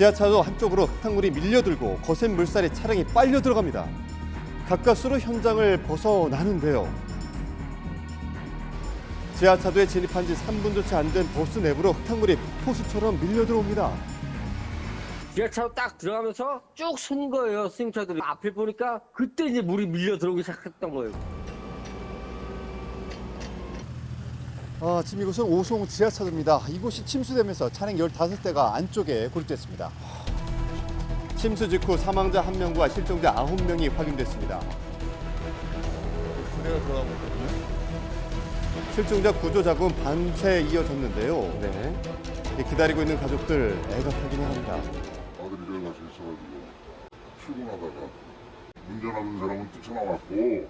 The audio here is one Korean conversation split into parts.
지하차도 한쪽으로 흙탕물이 밀려들고 거센 물살에 차량이 빨려 들어갑니다. 가까스로 현장을 벗어나는데요. 지하차도에 진입한 지 3분도 채안된 버스 내부로 흙탕물이 폭포수처럼 밀려 들어옵니다. 지하차로 딱 들어가면서 쭉 선 거예요, 승용차들이. 앞에 보니까 그때 이제 물이 밀려 들어오기 시작했던 거예요. 아, 지금 이곳은 오송 지하차도입니다. 이곳이 침수되면서 차량 15대가 안쪽에 고립됐습니다. 침수 직후 사망자 1명과 실종자 9명이 확인됐습니다. 있거든요. 실종자 구조 작업은 밤새 이어졌는데요. 네. 기다리고 있는 가족들 애가 타기는 합니다. 아들이 가서 있어가지고 출근하다가 운전하는 사람은 뛰쳐나왔고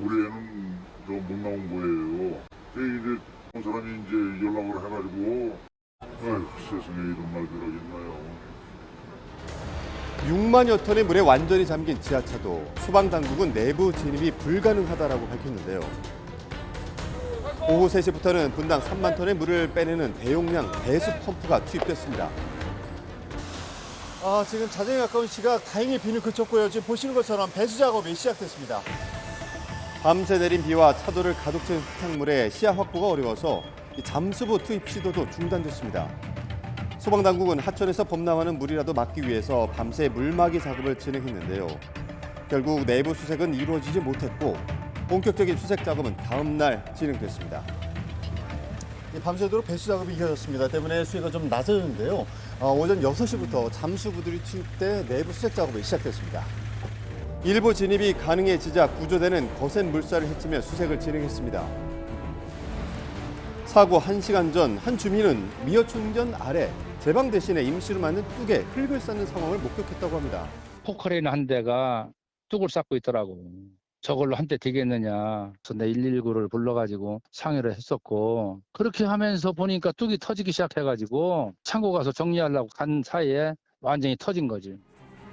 우리 애는 저못 나온 거예요. 이제 그 사람이 이제 연락을 해가지고 아휴 세상에 이런 말들 하겠나요. 6만여 톤의 물에 완전히 잠긴 지하차도. 소방 당국은 내부 진입이 불가능하다라고 밝혔는데요. 오후 3시부터는 분당 3만 톤의 물을 빼내는 대용량 배수 펌프가 투입됐습니다. 아, 지금 자정에 가까운 시각 다행히 비는 그쳤고요. 지금 보시는 것처럼 배수 작업이 시작됐습니다. 밤새 내린 비와 차도를 가득 채운 흙탕물에 시야 확보가 어려워서 이 잠수부 투입 시도도 중단됐습니다. 소방당국은 하천에서 범람하는 물이라도 막기 위해서 밤새 물막이 작업을 진행했는데요. 결국 내부 수색은 이루어지지 못했고 본격적인 수색 작업은 다음 날 진행됐습니다. 밤새도록 배수 작업이 이어졌습니다. 때문에 수위가 좀 낮아졌는데요. 어, 오전 6시부터 잠수부들이 투입돼 내부 수색 작업이 시작됐습니다. 일부 진입이 가능해지자 구조대는 거센 물살을 헤치며 수색을 진행했습니다. 사고 1시간 전 한 주민은 미어 충전 아래 제방 대신에 임시로 만든 뚝에 흙을 쌓는 상황을 목격했다고 합니다. 포크레인 한 대가 뚝을 쌓고 있더라고. 저걸로 한 대 되겠느냐. 그래서 내 119를 불러가지고 상의를 했었고 그렇게 하면서 보니까 뚝이 터지기 시작해가지고 창고 가서 정리하려고 간 사이에 완전히 터진 거지.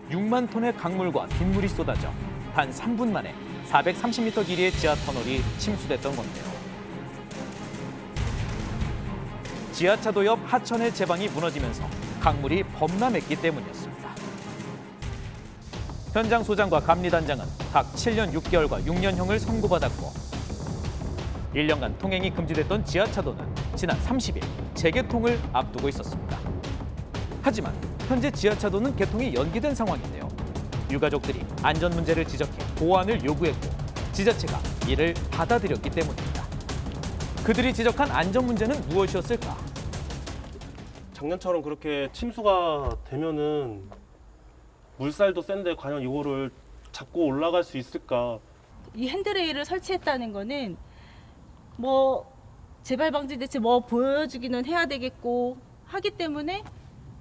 6만 톤의 강물과 빗물이 쏟아져 단 3분 만에 430m 길이의 지하 터널이 침수됐던 건데요. 지하차도 옆 하천의 제방이 무너지면서 강물이 범람했기 때문이었습니다. 현장 소장과 감리단장은 각 7년 6개월과 6년형을 선고받았고 1년간 통행이 금지됐던 지하차도는 지난 30일 재개통을 앞두고 있었습니다. 하지만 현재 지하차도는 개통이 연기된 상황인데요. 유가족들이 안전 문제를 지적해 보완을 요구했고 지자체가 이를 받아들였기 때문입니다. 그들이 지적한 안전 문제는 무엇이었을까? 작년처럼 그렇게 침수가 되면은 물살도 센데 과연 이거를 잡고 올라갈 수 있을까? 이 핸드레일을 설치했다는 거는 뭐 재발 방지 대책 뭐 보여주기는 해야 되겠고 하기 때문에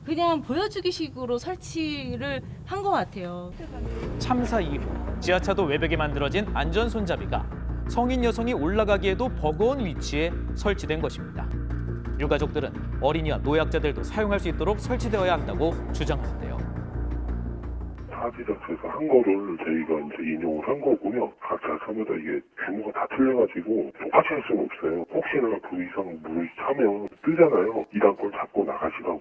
그냥 보여주기 식으로 설치를 한 것 같아요. 참사 이후 지하차도 외벽에 만들어진 안전 손잡이가 성인 여성이 올라가기에도 버거운 위치에 설치된 것입니다. 유가족들은 어린이와 노약자들도 사용할 수 있도록 설치되어야 한다고 주장하는데요. 타 지자체에서 한 거를 저희가 이제 인용을 한 거고요. 각 자차마다 이게 규모가 다 틀려가지고 똑같이 할 수는 없어요. 혹시나 그 이상 물이 차면 뜨잖아요. 이단 걸 잡고 나가시라고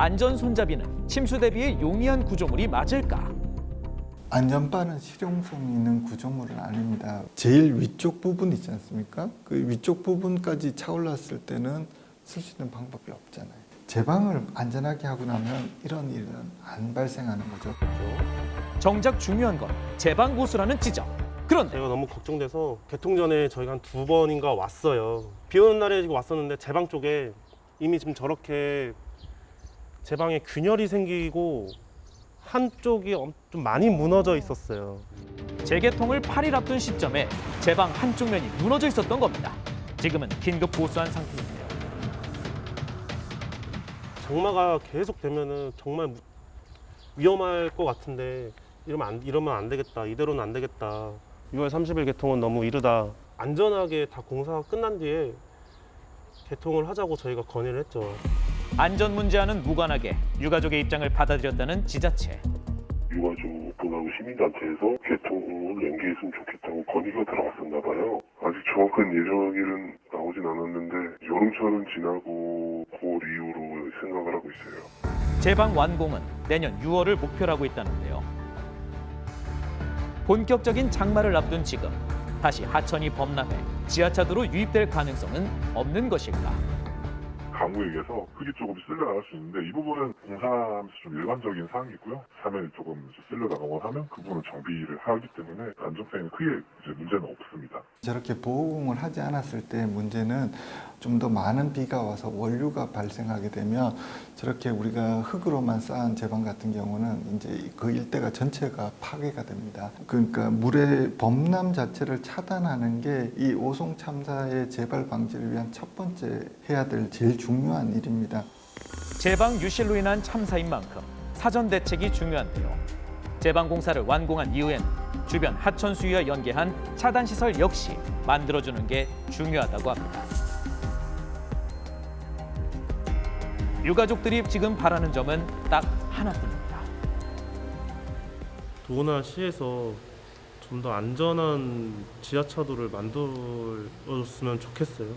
안전 손잡이는 침수 대비의 용이한 구조물이 맞을까? 안전바는 실용성 있는 구조물은 아닙니다. 제일 위쪽 부분 있지 않습니까? 그 위쪽 부분까지 차올랐을 때는 쓸 수 있는 방법이 없잖아요. 제방을 안전하게 하고 나면 이런 일은 안 발생하는 거죠. 정작 중요한 건 제방 고수라는 지적. 그런데 제가 너무 걱정돼서 개통 전에 저희가 한 두 번인가 왔어요. 비 오는 날에 지금 왔었는데 제방 쪽에 이미 지금 저렇게 제 방에 균열이 생기고 한쪽이 엄- 좀 많이 무너져 있었어요. 재개통을 8일 앞둔 시점에 제방 한쪽 면이 무너져 있었던 겁니다. 지금은 긴급 보수한 상태인데요. 장마가 계속 되면은 정말 무- 위험할 것 같은데 이러면 안, 이러면 안 되겠다. 이대로는 안 되겠다. 6월 30일 개통은 너무 이르다. 안전하게 다 공사가 끝난 뒤에 개통을 하자고 저희가 건의를 했죠. 안전 문제와는 무관하게 유가족의 입장을 받아들였다는 지자체. 유가족 분하고 시민단체에서 개통을 연기했으면 좋겠다고 건의가 들어왔었나 봐요. 아직 정확한 예정일은 나오진 않았는데 여름철은 지나고 9월 이후로 생각을 하고 있어요. 제방 완공은 내년 6월을 목표로 하고 있다는데요. 본격적인 장마를 앞둔 지금 다시 하천이 범람해 지하차도로 유입될 가능성은 없는 것일까? 강구역에서 흙이 조금 쓸려 나갈 수 있는데 이 부분은 공사하면서 좀 일반적인 사항이고요. 사면이 조금 쓸려 나가거나 하면 그 부분은 정비를 하기 때문에 안정성에는 크게 이제 문제는 없습니다. 저렇게 보호공을 하지 않았을 때 문제는 좀 더 많은 비가 와서 원류가 발생하게 되면 저렇게 우리가 흙으로만 쌓은 제방 같은 경우는 이제 그 일대가 전체가 파괴가 됩니다. 그러니까 물의 범람 자체를 차단하는 게 이 오송 참사의 재발 방지를 위한 첫 번째 해야 될 제일 중요한 일입니다. 제방 유실로 인한 참사인 만큼 사전 대책이 중요한데요. 제방 공사를 완공한 이후엔 주변 하천 수위와 연계한 차단 시설 역시 만들어주는 게 중요하다고 합니다. 유가족들이 지금 바라는 점은 딱 하나뿐입니다. 도나 시에서 좀 더 안전한 지하차도를 만들어줬으면 좋겠어요.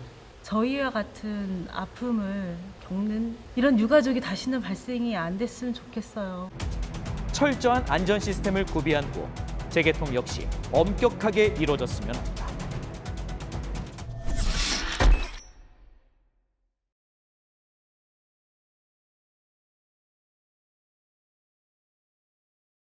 저희와 같은 아픔을 겪는 이런 유가족이 다시는 발생이 안 됐으면 좋겠어요. 철저한 안전 시스템을 구비한 후 재개통 역시 엄격하게 이루어졌으면.